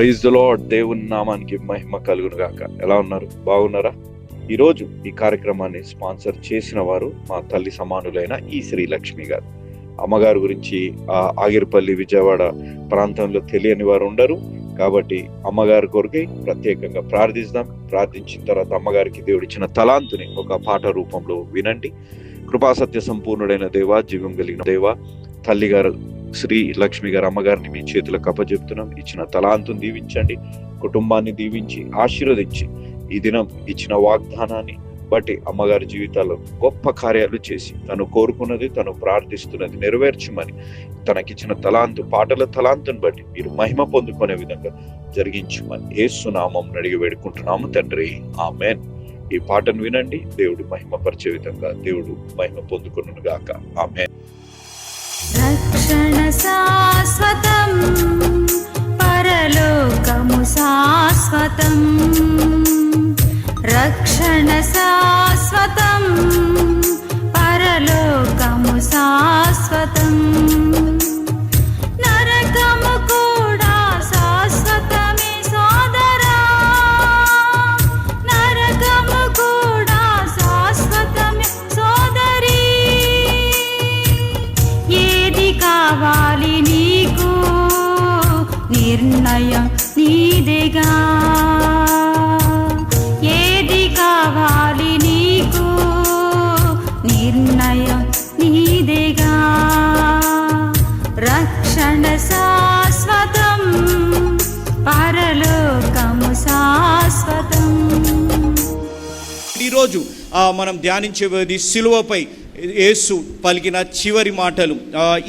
Praise the lord దేవుని నామానికి మహిమ కలుగును గాక. ఎలా ఉన్నారు? బాగున్నారా? ఈరోజు ఈ కార్యక్రమాన్ని స్పాన్సర్ చేసిన వారు మా తల్లి సమానులైన ఈ శ్రీ లక్ష్మి గారు. అమ్మగారి గురించి ఆ ఆగిరిపల్లి విజయవాడ ప్రాంతంలో తెలియని వారు ఉండరు. కాబట్టి అమ్మగారి కొరకై ప్రత్యేకంగా ప్రార్థిస్తాం. ప్రార్థించిన తర్వాత అమ్మగారికి దేవుడిచ్చిన తలాంతుని ఒక పాట రూపంలో వినండి. కృపాసత్య సంపూర్ణుడైన దేవ జీవం కలిగిన దేవ తల్లిగారు శ్రీ లక్ష్మి గారు అమ్మగారిని మీ చేతులకు అప్పచెప్తున్నాం ఇచ్చిన తలాంతుని దీవించండి. కుటుంబాన్ని దీవించి ఆశీర్వదించి ఈ దినం ఇచ్చిన వాగ్దానాన్ని బట్టి అమ్మగారి జీవితాల్లో గొప్ప కార్యాలు చేసి తను కోరుకున్నది తను ప్రార్థిస్తున్నది నెరవేర్చమని తనకిచ్చిన తలాంతు పాటల తలాంతుని బట్టి మీరు మహిమ పొందుకునే విధంగా జరిగించమని ఏసునామం అడిగి వేడుకుంటున్నాము తండ్రి. ఆమెన్. ఈ పాటను వినండి. దేవుడు మహిమపరిచే విధంగా దేవుడు మహిమ పొందుకును గాక ఆమెన్. రక్షణ శాశ్వతం పరలోకము శాశ్వతం. రక్షణ శాశ్వతం పరలోకము శాశ్వతం. నీదేగా? ఏది కావాలి నీకు? నిర్ణయం నీదేగా? రక్షణ శాశ్వతం పరలోకము శాశ్వతం. ఈరోజు మనం ధ్యానించేది సిలువపై యేసు పలికిన చివరి మాటలు.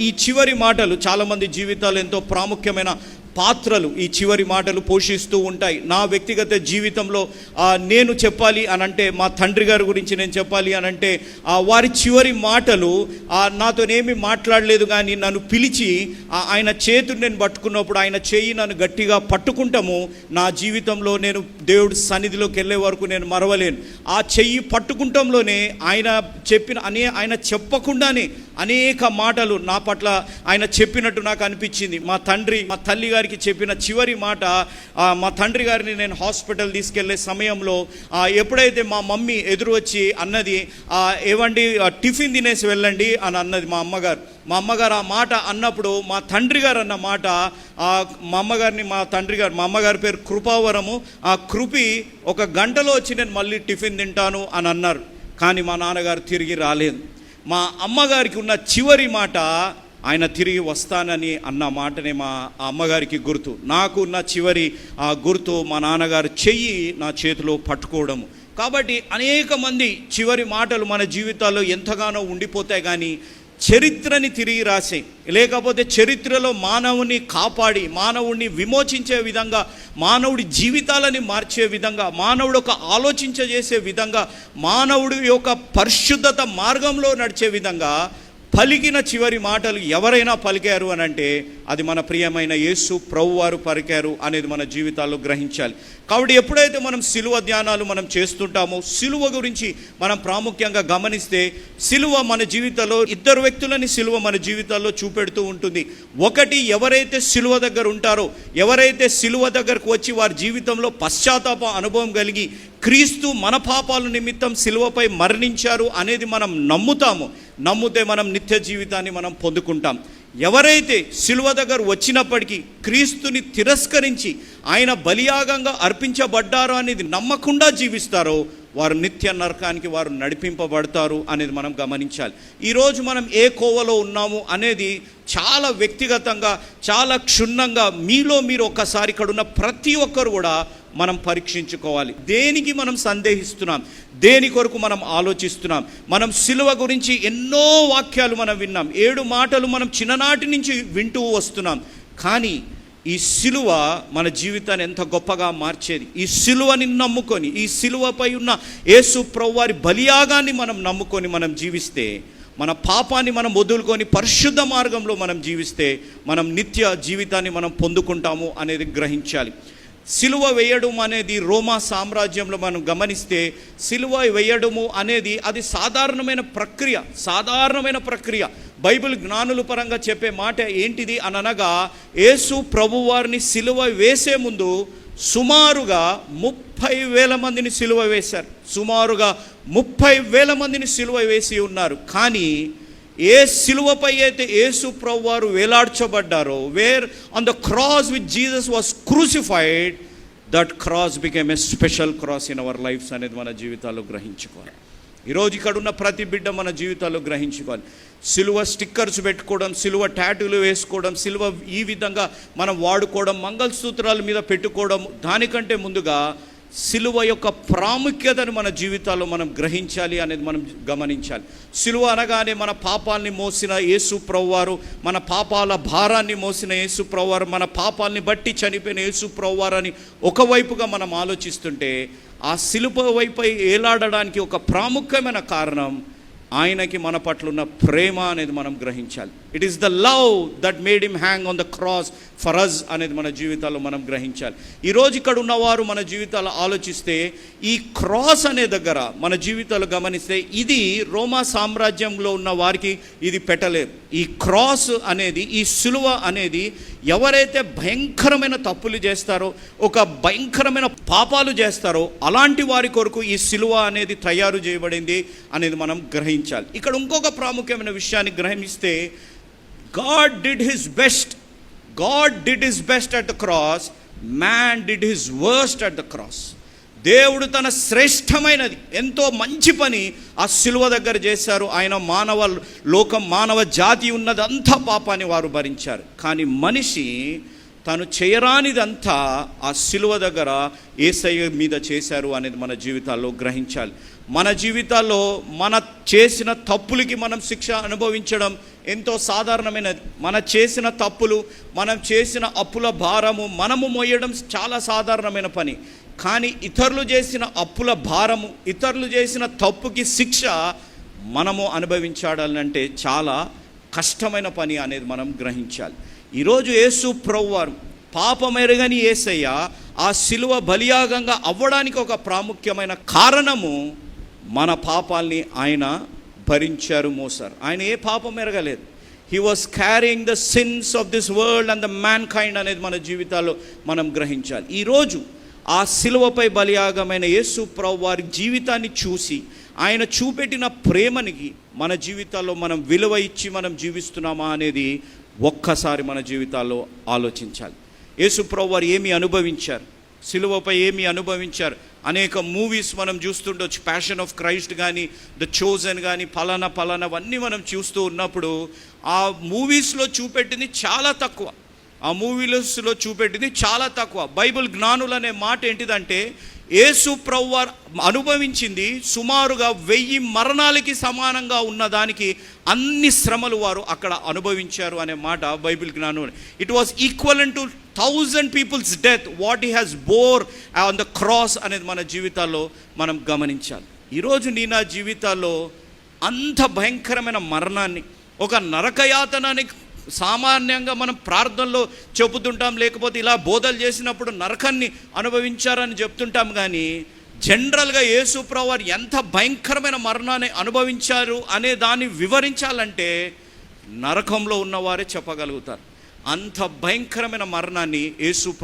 ఈ చివరి మాటలు చాలామంది జీవితాలు ఎంతో ప్రాముఖ్యమైన పాత్రలు ఈ చివరి మాటలు పోషిస్తూ ఉంటాయి. నా వ్యక్తిగత జీవితంలో నేను చెప్పాలి అని అంటే మా తండ్రి గారి గురించి నేను చెప్పాలి అని అంటే వారి చివరి మాటలు నాతోనేమి మాట్లాడలేదు కానీ నన్ను పిలిచి ఆ, ఆయన చేతిని నేను పట్టుకున్నప్పుడు ఆయన చేయి నన్ను గట్టిగా పట్టుకుంటాము. నా జీవితంలో నేను దేవుడి సన్నిధిలోకి వెళ్ళే వరకు నేను మరవలేను. ఆ చెయ్యి పట్టుకుంటంలోనే ఆయన చెప్పిన అనే ఆయన చెప్పకుండానే అనేక మాటలు నా పట్ల ఆయన చెప్పినట్టు నాకు అనిపించింది. మా తండ్రి మా తల్లి గారికి చెప్పిన చివరి మాట మా తండ్రి గారిని నేను హాస్పిటల్ తీసుకెళ్ళే సమయంలో ఎప్పుడైతే మా మమ్మీ ఎదురు వచ్చి అన్నది ఏవండి టిఫిన్ తినేసి వెళ్ళండి అని అన్నది మా అమ్మగారు. మా అమ్మగారు ఆ మాట అన్నప్పుడు మా తండ్రి గారు అన్న మాట మా అమ్మగారిని మా తండ్రి గారు మా అమ్మగారి పేరు కృపావరము ఆ కృపి ఒక గంటలో వచ్చి నేను మళ్ళీ టిఫిన్ తింటాను అని అన్నారు. కానీ మా నాన్నగారు తిరిగి రాలేదు. మా అమ్మగారికి ఉన్న చివరి మాట ఆయన తిరిగి వస్తానని అన్న మాటనే మా అమ్మగారికి గుర్తు. నాకు నా చివరి ఆ గుర్తు మా నాన్నగారు చెయ్యి నా చేతిలో పట్టుకోవడము. కాబట్టి అనేక మంది చివరి మాటలు మన జీవితాల్లో ఎంతగానో ఉండిపోతాయి కానీ చరిత్రని తిరిగి రాసే లేకపోతే చరిత్రలో మానవుని కాపాడి మానవుడిని విమోచించే విధంగా మానవుడి జీవితాలని మార్చే విధంగా మానవుడు ఒక ఆలోచించజేసే విధంగా మానవుడి యొక్క పరిశుద్ధత మార్గంలో నడిచే విధంగా పలికిన చివరి మాటలు ఎవరైనా పలికారు అని అంటే అది మన ప్రియమైన యేసు ప్రభు వారు పలికారు అనేది మన జీవితాల్లో గ్రహించాలి. కాబట్టి ఎప్పుడైతే మనం సిలువ ధ్యానాలు మనం చేస్తుంటామో సిలువ గురించి మనం ప్రాముఖ్యంగా గమనిస్తే సిలువ మన జీవితంలో ఇద్దరు వ్యక్తులని సిలువ మన జీవితాల్లో చూపెడుతూ ఉంటుంది. ఒకటి ఎవరైతే సిలువ దగ్గర ఉంటారో ఎవరైతే సిలువ దగ్గరకు వచ్చి వారి జీవితంలో పశ్చాత్తాప అనుభవం కలిగి క్రీస్తు మన పాపాల నిమిత్తం సిలువపై మరణించారు అనేది మనం నమ్ముతాము. నమ్మితే మనం నిత్య జీవితాన్ని మనం పొందుకుంటాం. ఎవరైతే సిలువ దగ్గర వచ్చినప్పటికీ క్రీస్తుని తిరస్కరించి ఆయన బలియాగంగా అర్పించబడ్డారు అనేది నమ్మకుండా జీవిస్తారో వారు నిత్య నరకానికి వారు నడిపింపబడతారు అనేది మనం గమనించాలి. ఈరోజు మనం ఏ కోవలో ఉన్నాము అనేది చాలా వ్యక్తిగతంగా చాలా క్షుణ్ణంగా మీలో మీరు ఒక్కసారి ఇక్కడ ఉన్న ప్రతి ఒక్కరు కూడా మనం పరీక్షించుకోవాలి. దేనికి మనం సందేహిస్తున్నాం? దేని కొరకు మనం ఆలోచిస్తున్నాం? మనం సిలువ గురించి ఎన్నో వాక్యాలు మనం విన్నాం. ఏడు మాటలు మనం చిన్ననాటి నుంచి వింటూ వస్తున్నాం. కానీ ఈ సిలువ మన జీవితాన్ని ఎంత గొప్పగా మార్చేది? ఈ సిలువని నమ్ముకొని ఈ సిలువపై ఉన్న యేసు ప్రవ్వారి బలియాగాన్ని మనం నమ్ముకొని మనం జీవిస్తే మన పాపాన్ని మనం వదులుకొని పరిశుద్ధ మార్గంలో మనం జీవిస్తే మనం నిత్య జీవితాన్ని మనం పొందుకుంటాము అనేది గ్రహించాలి. సిలువ వేయడం అనేది రోమా సామ్రాజ్యంలో మనం గమనిస్తే సిలువ వేయడము అనేది అది సాధారణమైన ప్రక్రియ సాధారణమైన ప్రక్రియ. బైబిల్ జ్ఞానుల పరంగా చెప్పే మాట ఏంటిది అని అనగా యేసు ప్రభువారిని సిలువ వేసే ముందు సుమారుగా ముప్పై వేల మందిని సిలువ వేశారు. సుమారుగా ముప్పై వేల మందిని సిలువ వేసి ఉన్నారు. కానీ ఏ సిలువపై అయితే యేసు ప్రభు వారు వేలాడ్చబడ్డారో where on the cross with Jesus was crucified that cross became a special cross in our lives అనేది మన జీవితాల్లో గ్రహించుకోవాలి. ఈరోజు ఇక్కడ ఉన్న ప్రతి బిడ్డ మన జీవితాల్లో గ్రహించుకోవాలి. సిలువ స్టిక్కర్స్ పెట్టుకోవడం సిలువ టాటూలు వేసుకోవడం సిలువ ఈ విధంగా మనం వాడుకోవడం మంగళసూత్రాల మీద పెట్టుకోవడం దానికంటే ముందుగా సిలువ యొక్క ప్రాముఖ్యతను మన జీవితాల్లో మనం గ్రహించాలి అనేది మనం గమనించాలి. సిలువ అనగానే మన పాపాల్ని మోసిన యేసు ప్రవ్వారు మన పాపాల భారాన్ని మోసిన యేసు ప్రవ్వారు మన పాపాల్ని బట్టి చనిపోయిన యేసు ప్రవ్వారు అని ఒకవైపుగా మనం ఆలోచిస్తుంటే ఆ సిలువ వైపై ఏలాడడానికి ఒక ప్రాముఖ్యమైన కారణం ఆయనకి మన పట్ల ఉన్న ప్రేమ అనేది మనం గ్రహించాలి. It is the love that made him hang on the cross for us అనేది మన జీవితాల్లో మనం గ్రహించాలి. ఈరోజు ఇక్కడ ఉన్నవారు మన జీవితాలు ఆలోచిస్తే ఈ క్రాస్ అనే దగ్గర మన జీవితాలు గమనిస్తే ఇది రోమా సామ్రాజ్యంలో ఉన్న వారికి ఇది పెట్టలేదు ఈ క్రాస్ అనేది ఈ సులువ అనేది ఎవరైతే భయంకరమైన తప్పులు చేస్తారో ఒక భయంకరమైన పాపాలు చేస్తారో అలాంటి వారి కొరకు ఈ సిలువ అనేది తయారు చేయబడింది అనేది మనం గ్రహించాలి. ఇక్కడ ఇంకొక ప్రాముఖ్యమైన విషయాన్ని గ్రహిస్తే God did his best God did his best at the cross man did his worst at the cross దేవుడు తన శ్రేష్టమైనది ఎంతో మంచి పని ఆ సిలువ దగ్గర చేశారు. ఆయన మానవ లోకం మానవ జాతి ఉన్నదంతా పాపాన్ని వారు భరించారు. కానీ మనిషి తను చేయరానిదంతా ఆ సిలువ దగ్గర ఏసయ్య మీద చేశారు అనేది మన జీవితాల్లో గ్రహించాలి. మన జీవితాల్లో మన చేసిన తప్పులకి మనం శిక్ష అనుభవించడం ఎంతో సాధారణమైనది మన చేసిన తప్పులు మనం చేసిన అప్పుల భారము మనము మోయడం చాలా సాధారణమైన పని. కానీ ఇతరులు చేసిన అప్పుల భారము ఇతరులు చేసిన తప్పుకి శిక్ష మనము అనుభవించాడాలంటే చాలా కష్టమైన పని అనేది మనం గ్రహించాలి. ఈరోజు యేసు ప్రవ్వారు పాపమెరగని ఏసయ్య ఆ శిలువ బలియాగంగా అవ్వడానికి ఒక ప్రాముఖ్యమైన కారణము మన పాపాల్ని ఆయన భరించారు మోసారు ఆయన ఏ పాపం ఎరగలేదు. He was carrying the sins of this world and the mankind అనేది మన జీవితాల్లో మనం గ్రహించాలి. ఈరోజు ఆ సిలువపై బలియాగమైన యేసు ప్రభు వారి జీవితాన్ని చూసి ఆయన చూపెట్టిన ప్రేమనికి మన జీవితాల్లో మనం విలువ ఇచ్చి మనం జీవిస్తున్నామా అనేది ఒక్కసారి మన జీవితాల్లో ఆలోచించాలి. యేసు ప్రభు వారు ఏమి అనుభవించారు? సిలువపై ఏమి అనుభవించారు. అనేక మూవీస్ మనం చూస్తుండొచ్చు. ప్యాషన్ ఆఫ్ క్రైస్ట్ కానీ ద చోజన్ కానీ ఫలానా ఫలానా అవన్నీ మనం చూస్తూ ఉన్నప్పుడు ఆ మూవీస్లో చూపెట్టింది చాలా తక్కువ. ఆ మూవీస్లో చూపెట్టింది చాలా తక్కువ. బైబిల్ జ్ఞానులు అనే మాట ఏంటిదంటే యేసు ప్రవ్వార్ అనుభవించింది సుమారుగా వెయ్యి మరణాలకి సమానంగా ఉన్నదానికి అన్ని శ్రమలు వారు అక్కడ అనుభవించారు అనే మాట బైబిల్ జ్ఞానం. It was equal to thousand people's death what he has bore on the cross అనేది మన జీవితాల్లో మనం గమనించాలి. ఈరోజు నీ నా జీవితాల్లో అంత భయంకరమైన మరణాన్ని ఒక నరకయాతనానికి సామాన్యంగా మనం ప్రార్థనలో చెబుతుంటాం లేకపోతే ఇలా బోధలు చేసినప్పుడు నరకాన్ని అనుభవించారని చెప్తుంటాం కానీ జనరల్గా యేసుప్రవారు ఎంత భయంకరమైన మరణాన్ని అనుభవించారు అనే దాన్ని వివరించాలంటే నరకంలో ఉన్నవారే చెప్పగలుగుతారు. అంత భయంకరమైన మరణాన్ని యేసు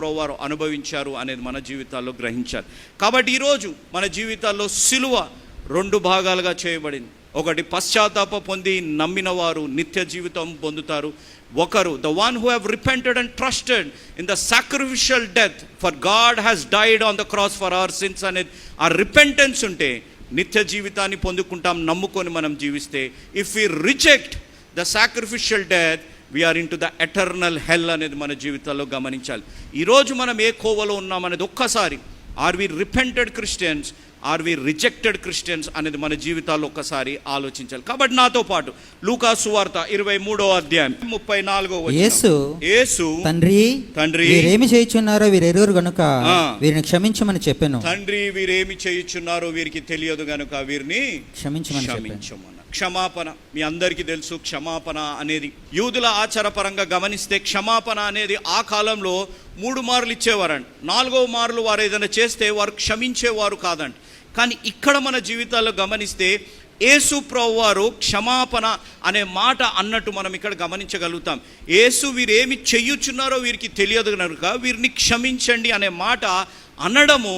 అనుభవించారు అనేది మన జీవితాల్లో గ్రహించాలి కాబట్టి ఈరోజు మన జీవితాల్లో సిలువ రెండు భాగాలుగా చేయబడింది. ఒకటి పశ్చాత్తాప పొంది నమ్మిన వారు నిత్య జీవితం పొందుతారు. ఒకరు the one who have repented and trusted in the sacrificial death for God has died on the cross for our sins అనేది ఆ రిపెంటెన్స్ ఉంటే నిత్య జీవితాన్ని పొందుకుంటాం నమ్ముకొని మనం జీవిస్తే if we reject the sacrificial death we're into the eternal hell అనేది మన జీవితాల్లో గమనించాలి. ఈరోజు మనం ఏ కోవలో ఉన్నామనేది ఒక్కసారి are we repented Christians are we rejected Christians అనేది మన జీవితాల్లో ఒక్కసారి ఆలోచించాలి. కాబట్టి నాతో పాటు లూకా సువార్త ఇరవై మూడో అధ్యాయం ముప్పై నాలుగో యేసు యేసు తండ్రి తండ్రి. వీరేమి చేయుచున్నారో వీరెరుగురు గనుక. వీరిని క్షమించమని చెప్పాను. తండ్రి వీరేమి చేయుచున్నారో వీరికి తెలియదు గనుక వీరిని క్షమించమని చెప్పాను. క్షమించమన్న క్షమాపణ. మీ అందరికీ తెలుసు క్షమాపణ అనేది. యూదుల ఆచారపరంగా గమనిస్తే క్షమాపణ అనేది ఆ కాలంలో మూడు మార్లు ఇచ్చేవారండి నాలుగవ మార్లు వారు ఏదైనా చేస్తే వారు క్షమించేవారు కాదండి కానీ ఇక్కడ మన జీవితాల్లో గమనిస్తే యేసు వారు క్షమాపణ అనే మాట అన్నట్టు మనం ఇక్కడ గమనించగలుగుతాం. యేసు వీరు ఏమి చెయ్యుచున్నారో వీరికి తెలియదు కనుక వీరిని క్షమించండి అనే మాట అనడము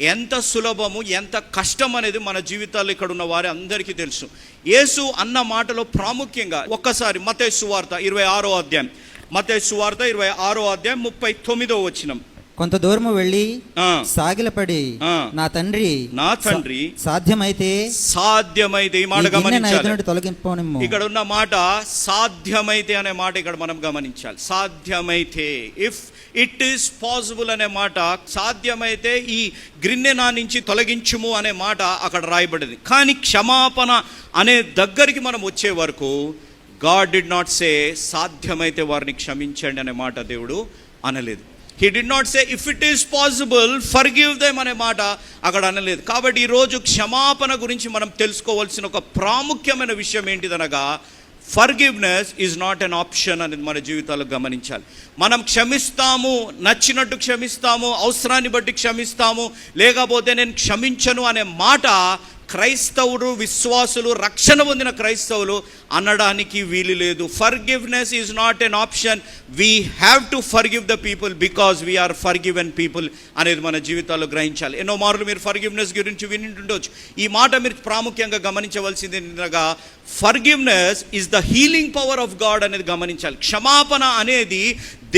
ఎంత సులభము ఎంత కష్టం అనేది మన జీవితాల్లో ఇక్కడ ఉన్న వారి అందరికీ తెలుసు. యేసు అన్న మాటలో ప్రాముఖ్యంగా ఒక్కసారి మతే సువార్త ఇరవై ఆరో అధ్యాయం. మతే సువార్త ఇరవై ఆరో అధ్యాయం ముప్పై తొమ్మిదో వచ్చినం కొంత దూరము వెళ్ళి ఆ, సాగిలపడి. నా తండ్రి నా తండ్రి సాధ్యమైతే సాధ్యమైతే ఈ మాట గమనించాలి. తొలగింపనిమ్ము. ఇక్కడ ఉన్న మాట సాధ్యమైతే అనే మాట ఇక్కడ మనం గమనించాలి. సాధ్యమైతే ఇఫ్ ఇట్ ఈస్ పాసిబుల్ అనే మాట సాధ్యమైతే ఈ గ్రిన్నె నా నుంచి తొలగించుము అనే మాట అక్కడ రాయబడింది. కానీ క్షమాపణ అనే దగ్గరికి మనం వచ్చే వరకు గాడ్ డిడ్ నాట్ సే సాధ్యమైతే వారిని క్షమించండి అనే మాట దేవుడు అనలేదు. He did not say if it is possible forgive them అనే మాట అక్కడ అనలేదు. కాబట్టి ఈరోజు క్షమాపణ గురించి మనం తెలుసుకోవాల్సిన ఒక ప్రాముఖ్యమైన విషయం ఏంటిదనగా forgiveness is not an option అనేది మన జీవితాల్లో గమనించాలి. మనం క్షమిస్తాము నచ్చినట్టు క్షమిస్తాము అవసరాన్ని బట్టి క్షమిస్తాము లేకపోతే నేను క్షమించను అనే మాట క్రైస్తవుడు విశ్వాసులు రక్షణ పొందిన క్రైస్తవులు అనడానికి వీలు లేదు. Forgiveness is not an option we have to forgive the people because we're forgiven people అనేది మన జీవితాల్లో గ్రహించాలి. ఎన్నో మార్లు మీరు ఫర్గివ్నెస్ గురించి వినింటుండొచ్చు. ఈ మాట మీరు ప్రాముఖ్యంగా గమనించవలసింది ఏంటనగా forgiveness is the healing power of God అనేది గమనించాలి. క్షమాపణ అనేది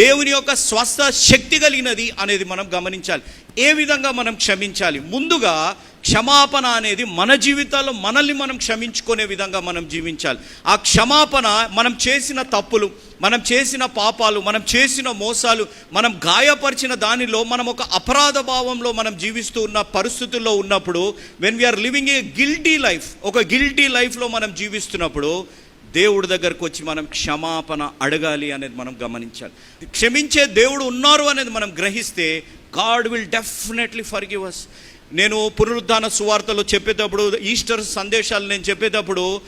దేవుని యొక్క స్వస్థ శక్తి కలిగినది అనేది మనం గమనించాలి. ఏ విధంగా మనం క్షమించాలి? ముందుగా క్షమాపణ అనేది మన జీవితాల్లో మనల్ని మనం క్షమించుకునే విధంగా మనం జీవించాలి. ఆ క్షమాపణ మనం చేసిన తప్పులు మనం చేసిన పాపాలు మనం చేసిన మోసాలు మనం గాయపరిచిన దానిలో మనం ఒక అపరాధ భావంలో మనం జీవిస్తూ ఉన్న పరిస్థితుల్లో ఉన్నప్పుడు when we're living a guilty life ఒక గిల్టీ లైఫ్లో మనం జీవిస్తున్నప్పుడు దేవుడి దగ్గరకు వచ్చి మనం క్షమాపణ అడగాలి అనేది మనం గమనించాలి. క్షమించే దేవుడు ఉన్నారు అనేది మనం గ్రహిస్తే God will definitely forgive us నేను పునరుద్ధాన సువార్తలు చెప్పేటప్పుడు ఈస్టర్ సందేశాలు నేను చెప్పేటప్పుడు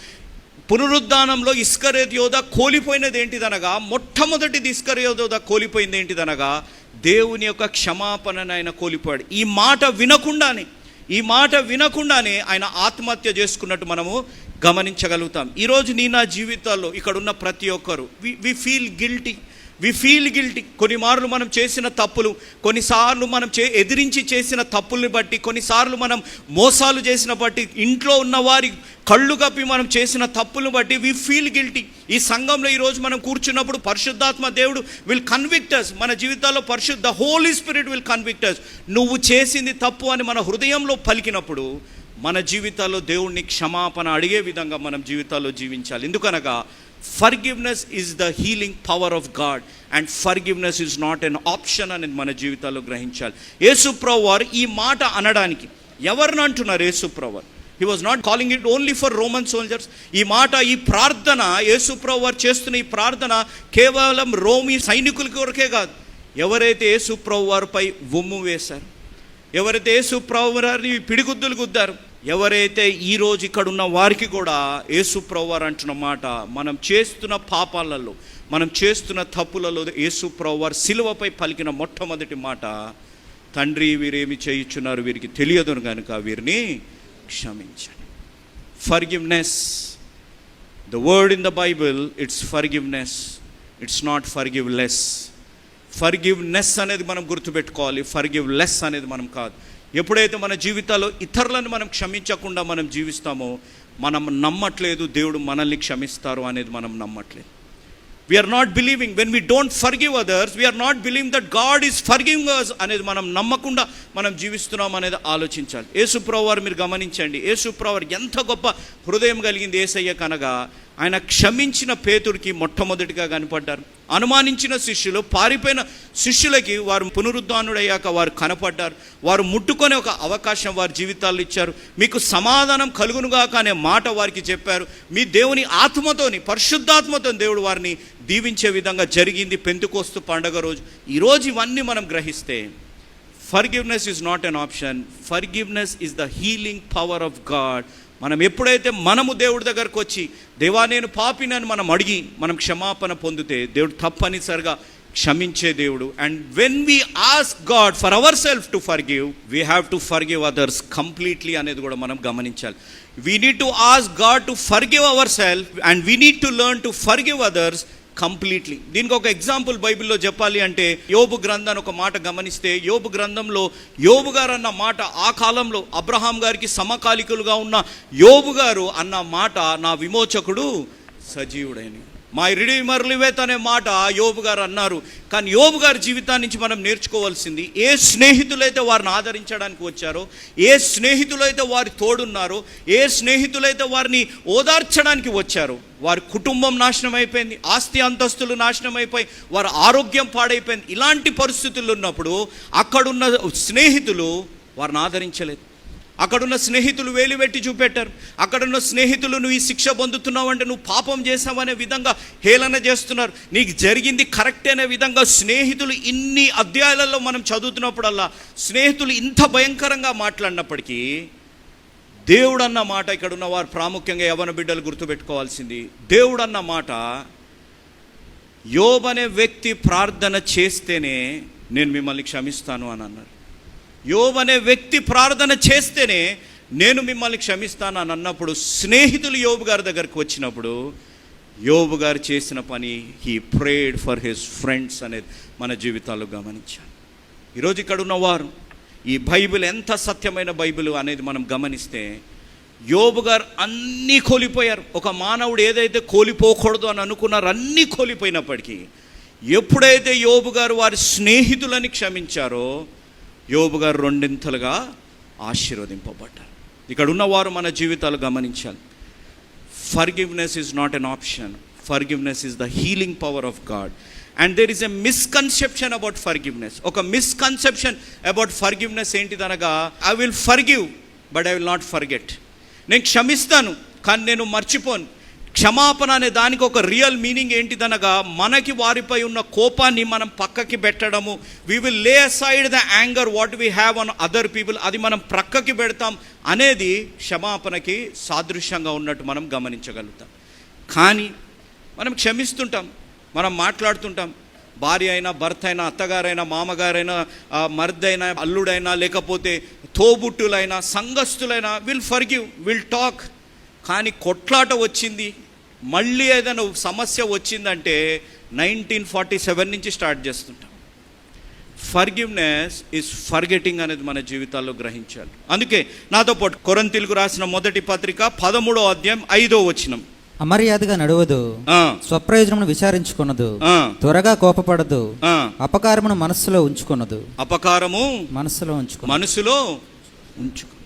పునరుద్ధానంలో ఇస్కరేత్ యోధ కోలిపోయినది ఏంటిదనగా మొట్టమొదటిది ఇస్కర్ యోధ కోలిపోయింది ఏంటిదనగా దేవుని యొక్క క్షమాపణను ఆయన కోల్పోయాడు. ఈ మాట వినకుండానే ఈ మాట వినకుండానే ఆయన ఆత్మహత్య చేసుకున్నట్టు మనము గమనించగలుగుతాం. ఈరోజు నీ నా జీవితాల్లో ఇక్కడున్న ప్రతి ఒక్కరు we we feel guilty we feel guilty కొన్ని మార్లు మనం చేసిన తప్పులు కొన్నిసార్లు మనం చే ఎదిరించి చేసిన తప్పుల్ని బట్టి కొన్నిసార్లు మనం మోసాలు చేసిన బట్టి ఇంట్లో ఉన్న వారి కళ్ళు కప్పి మనం చేసిన తప్పులను బట్టి వి ఫీల్ గిల్టీ ఈ సంఘంలో ఈరోజు మనం కూర్చున్నప్పుడు పరిశుద్ధాత్మ దేవుడు విల్ కన్విక్టర్స్ మన జీవితాల్లో పరిశుద్ధ హోలీ స్పిరిట్ విల్ కన్విక్టర్స్ నువ్వు చేసింది తప్పు అని మన హృదయంలో పలికినప్పుడు మన జీవితాల్లో దేవుణ్ణి క్షమాపణ అడిగే విధంగా మనం జీవితాల్లో జీవించాలి. ఎందుకనగా forgiveness is the healing power of God and forgiveness is not an option అని మన జీవితాల్లో గ్రహించాలి. యేసుప్రభు వారు ఈ మాట అనడానికి ఎవరిని అంటున్నారు యేసుప్రభు వారు? He was not calling it only for Roman soldiers ఈ మాట ఈ ప్రార్థన యేసుప్రభు వారు చేస్తున్న ఈ ప్రార్థన కేవలం రోమి సైనికుల కొరకే కాదు. ఎవరైతే యేసుప్రభు వారిపై ఉమ్ము వేశారు ఎవరైతే యేసు వారిని పిడిగుద్దులు గుద్దారు ఎవరైతే ఈ రోజు ఇక్కడ ఉన్న వారికి కూడా యేసు వారు అంటున్న మాట మనం చేస్తున్న పాపాలలో మనం చేస్తున్న తప్పులలో యేసు ప్రభు వారు సిలువపై పలికిన మొట్టమొదటి మాట తండ్రి వీరేమి చేయుచున్నారు? వీరికి తెలియదు కనుక వీరిని క్షమించండి. Forgiveness the word in the Bible it's forgiveness it's not forgive less forgiveness అనేది మనం గుర్తుపెట్టుకోవాలి. ఫర్గివ్ లెస్ అనేది మనం కాదు. ఎప్పుడైతే మన జీవితాల్లో ఇతరులను మనం క్షమించకుండా మనం జీవిస్తామో మనం నమ్మట్లేదు దేవుడు మనల్ని క్షమిస్తారు అనేది మనం నమ్మట్లేదు. We're not believing when we don't forgive others we're not believing that God is forgiving us అనేది మనం నమ్మకుండా మనం జీవిస్తున్నాం అనేది ఆలోచించాలి. యేసుప్రభు వారు మీరు గమనించండి. యేసుప్రభు వారు ఎంత గొప్ప హృదయం కలిగింది. ఏసయ్య కనగా ఆయన క్షమించిన పేతుడికి మొట్టమొదటిగా కనపడ్డారు. అనుమానించిన శిష్యులు పారిపోయిన శిష్యులకి వారు పునరుద్ధానుడయ్యాక వారు కనపడ్డారు. వారు ముట్టుకొని ఒక అవకాశం వారి జీవితాల్లో ఇచ్చారు. మీకు సమాధానం కలుగునుగాక అనే మాట వారికి చెప్పారు. మీ దేవుని ఆత్మతోని పరిశుద్ధాత్మతో దేవుడు వారిని దీవించే విధంగా జరిగింది పెంతుకోస్తు పండగ రోజు. ఈరోజు ఇవన్నీ మనం గ్రహిస్తే forgiveness is not an option forgiveness is the healing power of God మనం ఎప్పుడైతే మనము దేవుడి దగ్గరకు వచ్చి దేవా నేను పాపినని మనం అడిగి మనం క్షమాపణ పొందితే దేవుడు తప్పనిసరిగా క్షమించే దేవుడు. And when we ask God for our self to forgive we have to forgive others completely అనేది కూడా మనం గమనించాలి. We need to ask God to forgive our self and we need to learn to forgive others completely దీనికి ఒక example బైబిల్లో చెప్పాలి అంటే యోబు గ్రంథాన్ని ఒక మాట గమనిస్తే యోబు గ్రంథంలో యోబు గారు అన్న మాట ఆ కాలంలో అబ్రహాం గారికి సమకాలికులుగా ఉన్న యోబు గారు అన్న మాట నా విమోచకుడు సజీవుడైన మై రిడీమర్ లివేత్ అనే మాట యోబు గారు అన్నారు. కానీ యోబు గారి జీవితాన్ని నుంచి మనం నేర్చుకోవాల్సింది ఏ స్నేహితులైతే వారిని ఆదరించడానికి వచ్చారో ఏ స్నేహితులైతే వారి తోడున్నారో ఏ స్నేహితులైతే వారిని ఓదార్చడానికి వచ్చారో వారి కుటుంబం నాశనం అయిపోయింది ఆస్తి అంతస్తులు నాశనం అయిపోయి వారి ఆరోగ్యం పాడైపోయింది. ఇలాంటి పరిస్థితులు ఉన్నప్పుడు అక్కడున్న స్నేహితులు వారిని ఆదరించలేదు. అక్కడున్న స్నేహితులు వేలువెట్టి చూపెట్టారు. అక్కడున్న స్నేహితులు నువ్వు ఈ శిక్ష పొందుతున్నావు అంటే నువ్వు పాపం చేసావనే విధంగా హేళన చేస్తున్నారు. నీకు జరిగింది కరెక్ట్ అనే విధంగా స్నేహితులు ఇన్ని అధ్యాయాలలో మనం చదువుతున్నప్పుడల్లా స్నేహితులు ఇంత భయంకరంగా మాట్లాడినప్పటికీ దేవుడు అన్న మాట ఇక్కడ ఉన్న వారు ప్రాముఖ్యంగా యవన బిడ్డలు గుర్తుపెట్టుకోవాల్సింది. దేవుడు అన్న మాట యోబ్ అనే వ్యక్తి ప్రార్థన చేస్తేనే నేను మిమ్మల్ని క్షమిస్తాను అని అన్నారు. యోబ్ అనే వ్యక్తి ప్రార్థన చేస్తేనే నేను మిమ్మల్ని క్షమిస్తాను అని అన్నప్పుడు స్నేహితులు యోబు గారి దగ్గరికి వచ్చినప్పుడు యోబు గారు చేసిన పని he prayed for his friends అనేది మన జీవితాల్లో గమనించాను ఈరోజు ఇక్కడ ఉన్నవారు ఈ బైబిల్ ఎంత సత్యమైన బైబిల్ అనేది మనం గమనిస్తే యోబు గారు అన్నీ కోల్పోయారు. ఒక మానవుడు ఏదైతే కోల్పోకూడదు అని అనుకున్నారు అన్నీ కోల్పోయినప్పటికీ ఎప్పుడైతే యోబు గారు వారి స్నేహితులని క్షమించారో యోబు గారు రెండింతలుగా ఆశీర్వదింపబడ్డారు. ఇక్కడ ఉన్నవారు మన జీవితాలు గమనించాలి. Forgiveness is not an option forgiveness is the healing power of God and there is a misconception about forgiveness ఒక misconception about forgiveness ఏంటిదనగా I will forgive but I will not forget నేను క్షమిస్తాను కానీ నేను మర్చిపోను. క్షమాపణ అనే దానికి ఒక రియల్ మీనింగ్ ఏంటిదనగా మనకి వారిపై ఉన్న కోపాన్ని మనం పక్కకి పెట్టడము. We will lay side the anger what we have on other people అది మనం ప్రక్కకి పెడతాం అనేది క్షమాపణకి సాదృశ్యంగా ఉన్నట్టు మనం గమనించగలుగుతాం. కానీ మనం క్షమిస్తుంటాం మనం మాట్లాడుతుంటాం. భార్య అయినా భర్త అయినా అత్తగారైనా మామగారైనా మర్దైనా అల్లుడైనా లేకపోతే తోబుట్టులైనా సంఘస్థులైనా విల్ ఫర్గివ్ విల్ టాక్ కానీ కొట్లాట వచ్చింది. మళ్ళీ ఏదైనా సమస్య వచ్చిందంటే నైన్టీన్ ఫార్టీ సెవెన్ నుంచి స్టార్ట్ చేస్తుంటాం. ఫర్గివ్నెస్ ఇస్ ఫర్గెటింగ్ అనేది మన జీవితాల్లో గ్రహించాలి. అందుకే నాతో పాటు కొరంతిల్కు రాసిన మొదటి పత్రిక పదమూడో అధ్యాయం ఐదో వచనం. అమర్యాదగా నడవదు స్వప్రయోజనమును విచారించుకొనదు ఆ, త్వరగా కోపపడదు. అపకారమును మనస్సులో ఉంచుకొనదు. అపకారము మనస్సులో ఉంచుకొనదు. మనసులో ఉంచుకో.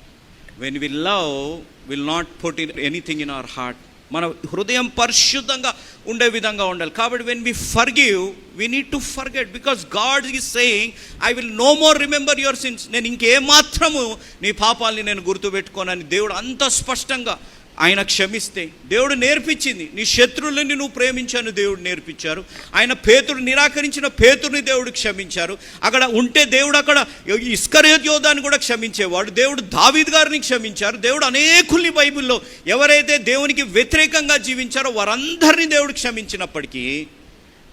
When we love will not put in anything in our heart మన హృదయం పరిశుద్ధంగా ఉండే విధంగా ఉండాలి. కాబట్టి when we forgive we need to forget because God is saying I will no more remember your sins నేను ఇంకేమాత్రము నీ పాపాలని నేను గుర్తుపెట్టుకోనని దేవుడు అంత స్పష్టంగా ఆయన క్షమిస్తే. దేవుడు నేర్పించింది. నీ శత్రువులని నువ్వు ప్రేమించాను దేవుడు నేర్పించారు. ఆయన పేతుడు నిరాకరించిన పేతుడిని దేవుడు క్షమించారు. అక్కడ ఉంటే దేవుడు అక్కడ ఇస్కరేత్ యోధాన్ని కూడా క్షమించేవాడు. దేవుడు దావీద్ గారిని క్షమించారు. దేవుడు అనేకుల్ని బైబిల్లో ఎవరైతే దేవునికి వ్యతిరేకంగా జీవించారో వారందరినీ దేవుడు క్షమించినప్పటికీ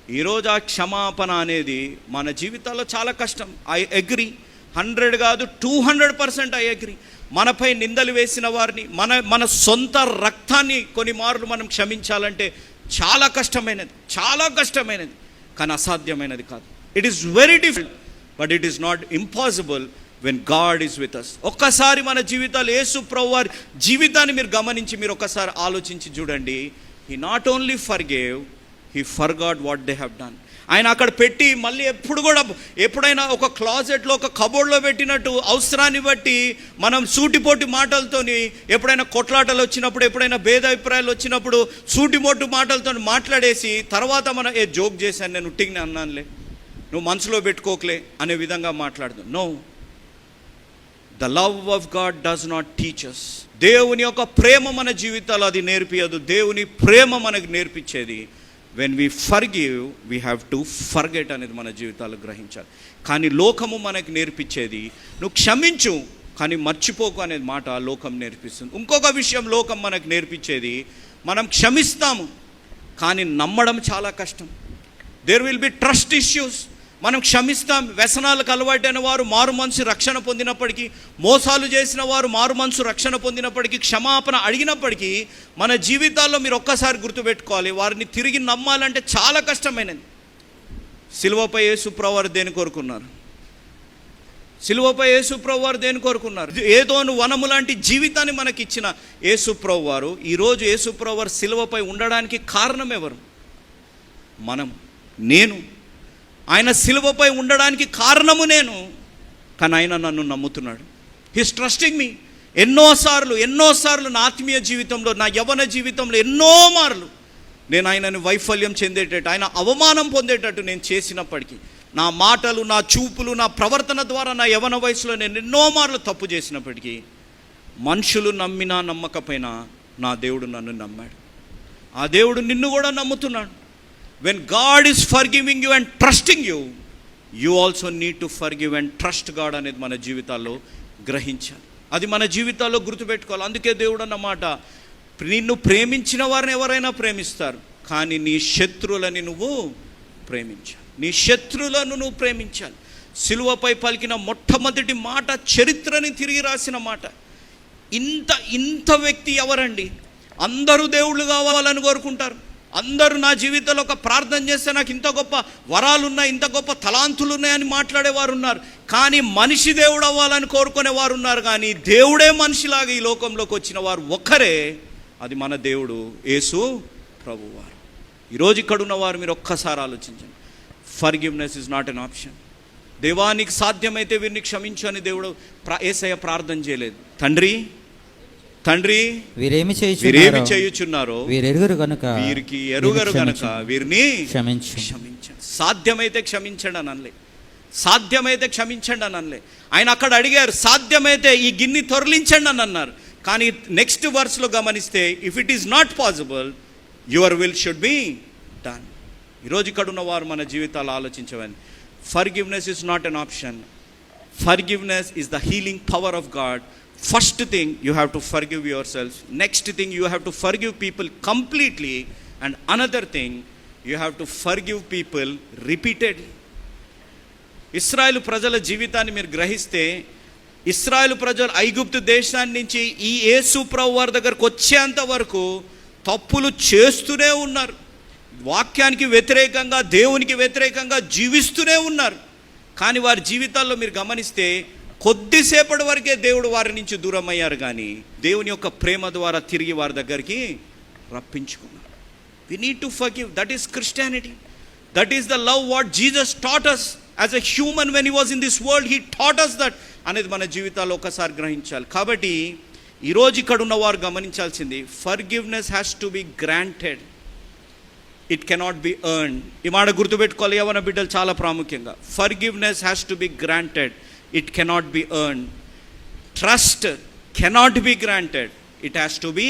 ఈరోజు ఆ క్షమాపణ అనేది మన జీవితాల్లో చాలా కష్టం. I agree. హండ్రెడ్ కాదు two hundred percent I agree. మనపై నిందలు వేసిన వారిని మన మన సొంత రక్తాన్ని కొన్ని మార్లు మనం క్షమించాలంటే చాలా కష్టమైనది చాలా కష్టమైనది. కానీ అసాధ్యమైనది కాదు. It is very difficult but it is not impossible when God is with us ఒక్కసారి మన జీవితాలు యేసు ప్రభు వారి జీవితాన్ని మీరు గమనించి మీరు ఒక్కసారి ఆలోచించి చూడండి. He not only forgave he forgot what they have done ఆయన అక్కడ పెట్టి మళ్ళీ ఎప్పుడు కూడా ఎప్పుడైనా ఒక క్లాజెట్లో ఒక కబోర్డ్లో పెట్టినట్టు అవసరాన్ని బట్టి మనం సూటిపోటి మాటలతోని ఎప్పుడైనా కొట్లాటలు వచ్చినప్పుడు ఎప్పుడైనా భేదాభిప్రాయాలు వచ్చినప్పుడు సూటిమోటు మాటలతో మాట్లాడేసి తర్వాత మనం ఏ జోక్ చేశాను నేను ఉట్టిగ్ని అన్నానులే. నువ్వు మనసులో పెట్టుకోకలే అనే విధంగా మాట్లాడదు. No the love of God does not teachers దేవుని యొక్క ప్రేమ మన జీవితాలు అది నేర్పియదు. దేవుని ప్రేమ మనకు నేర్పించేది when we forgive we have to forget అనేది మన జీవితాలు గ్రహించాలి. కానీ లోకము మనకు నేర్పించేది నువ్వు క్షమించు కానీ మర్చిపోకు అనేది మాట లోకం నేర్పిస్తుంది. ఇంకొక విషయం లోకం మనకు నేర్పించేది మనం క్షమిస్తాము కానీ నమ్మడం చాలా కష్టం. There will be trust issues మనం క్షమిస్తాం వ్యసనాలకు అలవాటైన వారు మారు మనసు రక్షణ పొందినప్పటికీ మోసాలు చేసిన వారు మారు మనసు రక్షణ పొందినప్పటికీ క్షమాపణ అడిగినప్పటికీ మన జీవితాల్లో మీరు ఒక్కసారి గుర్తుపెట్టుకోవాలి వారిని తిరిగి నమ్మాలంటే చాలా కష్టమైనది. సిలువపై యేసుప్రభు వారు దేని కోరుకున్నారు? సిలువపై యేసుప్రభు వారు దేని కోరుకున్నారు? ఏదోను వనము లాంటి జీవితాన్ని మనకి ఇచ్చిన యేసుప్రభు వారు ఈరోజు యేసుప్రభు వారు సిలువపై ఉండడానికి కారణం ఎవరు? మనం నేను ఆయన సిలువపై ఉండడానికి కారణము నేను. కానీ ఆయన నన్ను నమ్ముతున్నాడు. హిస్ ట్రస్టింగ్ మీ ఎన్నోసార్లు ఎన్నోసార్లు నా ఆత్మీయ జీవితంలో నా యవన జీవితంలో ఎన్నో మార్లు నేను ఆయనను వైఫల్యం చెందేటట్టు ఆయన అవమానం పొందేటట్టు నేను చేసినప్పటికీ నా మాటలు నా చూపులు నా ప్రవర్తన ద్వారా నా యవన వయసులో నేను ఎన్నో మార్లు తప్పు చేసినప్పటికీ మనుషులు నమ్మినా నమ్మకపోయినా నా దేవుడు నన్ను నమ్మాడు. ఆ దేవుడు నిన్ను కూడా నమ్ముతున్నాడు. When God is forgiving you and trusting you you also need to forgive and trust God అనేది మన జీవితాల్లో గ్రహించాలి. అది మన జీవితాల్లో గుర్తుపెట్టుకోవాలి. అందుకే దేవుడు అన్నమాట నిన్ను ప్రేమించిన వారిని ఎవరైనా ప్రేమిస్తారు కానీ నీ శత్రువులని నువ్వు ప్రేమించాలి. నీ శత్రువులను నువ్వు ప్రేమించాలి. సిలువపై పలికిన మొట్టమొదటి మాట చరిత్రని తిరిగి రాసిన మాట. ఇంత ఇంత వ్యక్తి ఎవరండి? అందరూ దేవుళ్ళు కావాలని కోరుకుంటారు. అందరూ నా జీవితంలో ఒక ప్రార్థన చేస్తే నాకు ఇంత గొప్ప వరాలు ఉన్నాయి ఇంత గొప్ప తలాంతులు ఉన్నాయని మాట్లాడేవారు ఉన్నారు కానీ మనిషి దేవుడు అవ్వాలని కోరుకునే వారు ఉన్నారు కానీ దేవుడే మనిషిలాగా ఈ లోకంలోకి వచ్చిన వారు ఒక్కరే అది మన దేవుడు యేసు ప్రభువారు. ఈరోజు ఇక్కడ ఉన్నవారు మీరు ఒక్కసారి ఆలోచించండి. Forgiveness is not an option దేవానికి సాధ్యమైతే వీరిని క్షమించు అని దేవుడు ప్రా ఏసయ ప్రార్థన చేయలేదు. తండ్రి తండ్రి వీరేమి వీరేమి చేయుచున్నారో? వీరెరుగురు కనుక వీరికి ఎరుగరు గనక వీరిని క్షమించు. క్షమించండి. సాధ్యమైతే క్షమించండి అని అనలే. సాధ్యమైతే క్షమించండి అని అనలే. ఆయన అక్కడ అడిగారు సాధ్యమైతే ఈ గిన్నె తొరలించండి అని అన్నారు. కానీ నెక్స్ట్ వర్స్లో గమనిస్తే if it is not possible your will should be done ఈరోజు ఇక్కడ ఉన్న వారు మన జీవితాలు ఆలోచించవని. Forgiveness is not an option forgiveness is the healing power of God first thing you have to forgive yourself next thing you have to forgive people completely and another thing you have to forgive people repeatedly Israel ప్రజల జీవితాన్ని మీరు గ్రహిస్తే Israel ప్రజలు ఐగుప్తు దేశాన్ని నుంచి ఈ యేసు ప్రభు వారి దగ్గరకు వచ్చేంత వరకు తప్పులు చేస్తూనే ఉన్నారు. వాక్యానికి వ్యతిరేకంగా దేవునికి వ్యతిరేకంగా జీవిస్తూనే ఉన్నారు. కానీ వారి జీవితాల్లో మీరు గమనిస్తే కొద్దిసేపటి వరకే దేవుడు వారి నుంచి దూరం అయ్యారు కానీ దేవుని యొక్క ప్రేమ ద్వారా తిరిగి వారి దగ్గరికి రప్పించుకున్నారు. We need to forgive that is Christianity that is the love what Jesus taught us as a human when he was in this world he taught that అనేది మన జీవితాల్లో ఒకసారి గ్రహించాలి. కాబట్టి ఈరోజు ఇక్కడ ఉన్న వారు గమనించాల్సింది forgiveness has to be granted it cannot be earn ఈ మాట గుర్తుపెట్టుకోవాలి యవన బిడ్డలు చాలా ప్రాముఖ్యంగా. Forgiveness has to be granted it cannot be earn trust cannot be granted it has to be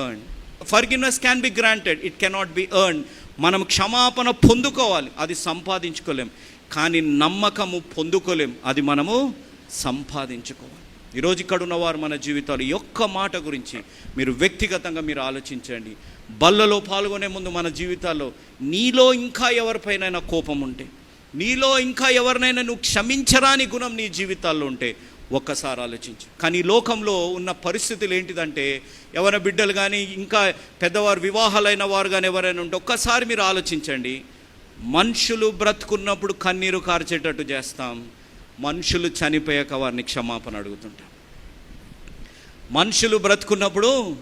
earn forgiveness can be granted it cannot be earn మనం క్షమాపణ పొందుకోవాలి. అది సంపాదించుకోలేం. కానీ నమ్మకము పొందుకోలేం. అది మనము సంపాదించుకోవాలి. ఈరోజు ఇక్కడ ఉన్నవారు మన జీవితాలు ఈ ఒక్క మాట గురించి మీరు వ్యక్తిగతంగా మీరు ఆలోచించండి. బల్లలో పాల్గొనే ముందు మన జీవితాల్లో నీలో ఇంకా ఎవరిపైనైనా కోపం ఉంటే నీలో ఇంకా ఎవరినైనా నువ్వు క్షమించరాని గుణం నీ జీవితాల్లో ఉంటే ఒక్కసారి ఆలోచించు. కానీ లోకంలో ఉన్న పరిస్థితులు ఏంటిదంటే ఎవరి బిడ్డలు కానీ ఇంకా పెద్దవారు వివాహాలైన వారు కానీ ఎవరైనా ఉంటే ఒక్కసారి మీరు ఆలోచించండి. మనుషులు బ్రతుకున్నప్పుడు కన్నీరు కార్చేటట్టు చేస్తాం. మనుషులు చనిపోయాక వారిని క్షమాపణ అడుగుతుంటాం మనుషులు బ్రతుకున్నప్పుడు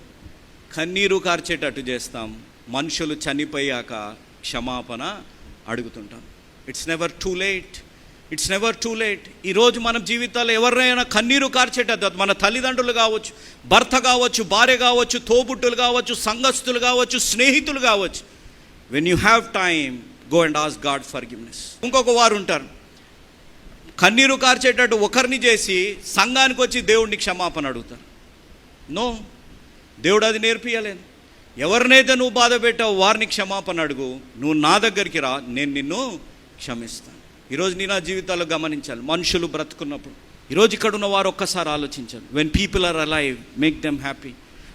కన్నీరు కార్చేటట్టు చేస్తాం. మనుషులు చనిపోయాక క్షమాపణ అడుగుతుంటాం. It's never too late it's never too late ఈరోజు మన జీవితాల్లో ఎవరినైనా కన్నీరు కార్చేటట్టు మన తల్లిదండ్రులు కావచ్చు భర్త కావచ్చు భార్య కావచ్చు తోబుట్టులు కావచ్చు సంఘస్థులు కావచ్చు స్నేహితులు కావచ్చు. When you have time go and ask God forgiveness ఇంకొక వారు ఉంటారు. కన్నీరు కార్చేటట్టు ఒకరిని చేసి సంఘానికి వచ్చి దేవుడిని క్షమాపణ అడుగుతారు. నో దేవుడు అది నేర్పియలేదు. ఎవరినైతే నువ్వు బాధ పెట్టావు వారిని క్షమాపణ అడుగు. నువ్వు నా దగ్గరికి రా నేను నిన్ను క్షమిస్తాను. ఈరోజు నీ నా జీవితాల్లో గమనించాలి. మనుషులు బ్రతుకున్నప్పుడు. ఈరోజు ఇక్కడ ఉన్న వారు ఒక్కసారి ఆలోచించాలి. When people are alive make them happy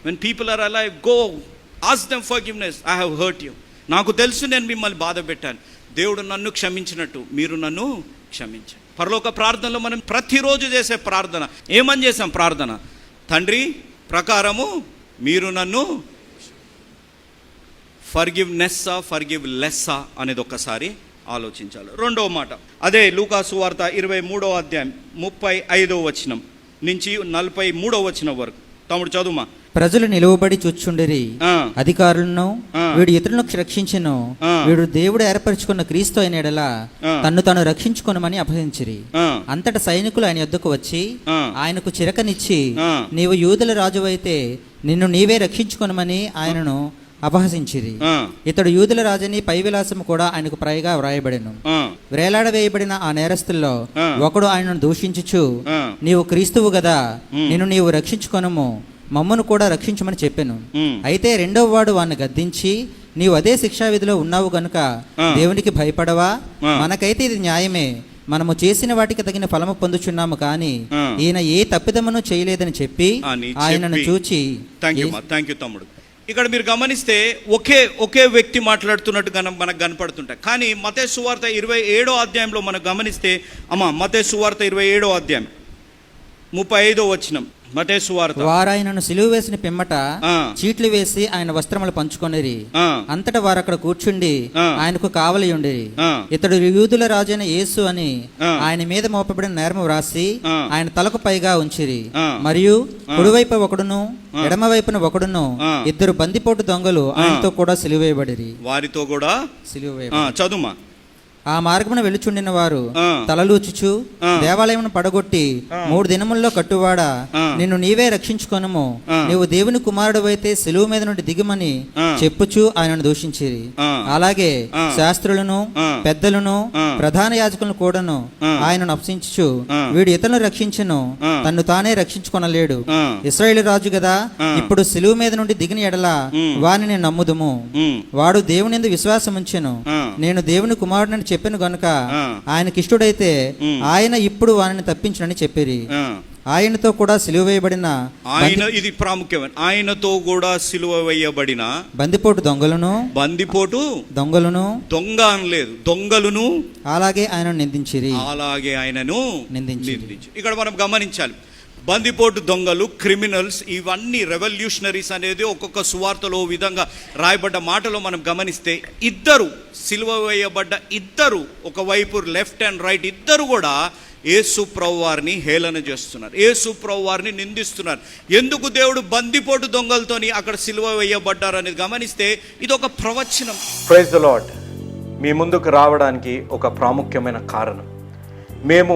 when people are alive go ask them forgiveness I have hurt you నాకు తెలుసు నేను మిమ్మల్ని బాధ పెట్టాను. దేవుడు నన్ను క్షమించినట్టు. మీరు నన్ను క్షమించండి. పరలోక ప్రార్థనలో మనం ప్రతిరోజు చేసే ప్రార్థన. ఏమని చేసాం ప్రార్థన? తండ్రి ప్రకారము మీరు నన్ను ఫర్గివ్ నెస్సా ఫర్గివ్ లెస్సా అనేది ఒక్కసారి ఆలోచించాలి. రెండవ మాట. అదే లూకాసు వార్త ఇరవై మూడవ అధ్యాయం ముప్పై ఐదవ వచనం నుంచి నలభై మూడవ వచనం వరకు. తమ్ముడు చదువుమా? ప్రజలు నిలువబడి చూచుండిరి. అధికారులను. వీడు ఇతరులను రక్షించను. వీడు దేవుడు ఏర్పరచుకున్న క్రీస్తు అయిన ఎడల. తన్ను తాను రక్షించుకొనమని అపహరించిరి అంతట సైనికులు ఆయన యొద్దకు వచ్చి. ఆయనకు చిరకనిచ్చి. నీవు యూదుల రాజువైతే నిన్ను నీవే రక్షించుకొనమని ఆయనను అపహసించిరి ఇతడు యూదుల రాజని పై విలాసము కూడా ఆయనకు ప్రయగా వ్రాయబడెను ఆ, వేలాడవేయబడిన ఆ నేరస్తుల్లో. ఒకడు ఆయనను దూషించుచు. నీవు క్రీస్తువు గదా. నిన్ను నీవు రక్షించుకొనము మమ్మను కూడా రక్షించమని చెప్పాను. అయితే రెండవ వాడు వాడిని గద్దించి నీవు అదే శిక్షా విధిలో ఉన్నావు గనుక. దేవునికి భయపడవా. మనకైతే ఇది న్యాయమే మనము చేసిన వాటికి తగిన ఫలము పొందుచున్నాము కానీ. ఈయన ఏ తప్పిదమును చేయలేదని చెప్పి ఆయనను చూచి థ్యాంక్ యూ తమ్ముడు ఇక్కడ మీరు గమనిస్తే ఒకే ఒకే వ్యక్తి మాట్లాడుతున్నట్టు గన మనకు కనపడుతుంటాయి కానీ మతే సువార్త ఇరవై ఏడో అధ్యాయంలో మనం గమనిస్తే అమ్మ మతే సువార్త ఇరవై ఏడో అధ్యాయం ముప్పై ఐదో వచ్చినం మతే సువార్త వారాయనను సిలువ వేసిన పిమ్మట. చీట్లు వేసి ఆయన వస్త్రములు పంచుకొనిరి అంతటా వారు అక్కడ కూర్చుండి. ఆయనకు కావలి ఉండిరి ఆ. ఇతడు యూదుల రాజైన యేసు అని. ఆయన మీద మోపబడిన నేరము వ్రాసి. ఆయన తలకు పైగా ఉంచిరి. మరియు. కుడివైపు ఒకడును. ఎడమ వైపున ఒకడును. ఇద్దరు బందిపోటు దొంగలు. ఆయనతో కూడా సిలువేయబడిరి వారితో కూడా సిలువ ఆ మార్గమున వెళ్ళుచుండిన వారు. తలలూచుచు ఆ. దేవాలయమును పడగొట్టి. మూడు దినముల్లో కట్టువాడా. నిన్ను నీవే రక్షించుకొనుము. నీవు దేవుని కుమారుడు అయితే సెలువు మీద నుండి దిగుమని. చెప్పుచు ఆయనను దూషించిరి. అలాగే. శాస్త్రులను. పెద్దలను. ప్రధాన యాజకులను కూడాను. ఆయనను అప్సించుచు ఆ. వీడు ఇతరులను రక్షించను. తన్ను తానే రక్షించుకొనలేడు. ఇస్రాయేల్ రాజు కదా. ఇప్పుడు సిలువు మీద నుండి దిగిన ఎడల. వానిని నమ్ముదుము వాడు దేవుని యందు విశ్వాసం ఉంచెను ఆ. నేను దేవుని కుమారుడని చెప్పాను గనుక. ఆయనకి ఇష్టడైతే. ఆయన ఇప్పుడు వారిని తప్పించునని చెప్పిరి ఆ. ఆయనతో కూడా సిలువ వేయబడిన ఆయన ఇది ప్రాముఖ్యమైన ఆయనతో కూడా సిలువ వేయబడిన బందిపోటు దొంగలను బందిపోటు దొంగలను దొంగ అనలేదు దొంగలను అలాగే ఆయనను నిందించిరి అలాగే ఆయనను. నిందించి ఇక్కడ మనం గమనించాలి బందిపోటు దొంగలు క్రిమినల్స్ ఇవన్నీ రెవల్యూషనరీస్ అనేది ఒక్కొక్క సువార్తలో విధంగా రాయబడ్డ మాటలో మనం గమనిస్తే ఇద్దరు సిలువ వేయబడ్డ ఇద్దరు ఒకవైపు లెఫ్ట్ అండ్ రైట్ ఇద్దరు కూడా యేసు వారిని హేళన చేస్తున్నారు. యేసు వారిని నిందిస్తున్నారు. ఎందుకు దేవుడు బందిపోటు దొంగలతోని అక్కడ సిలువ వేయబడ్డారు అనేది గమనిస్తే ఇది ఒక ప్రవచనం. ప్రైజ్ ద లాడ్ మీ ముందుకు రావడానికి ఒక ప్రాముఖ్యమైన కారణం. మేము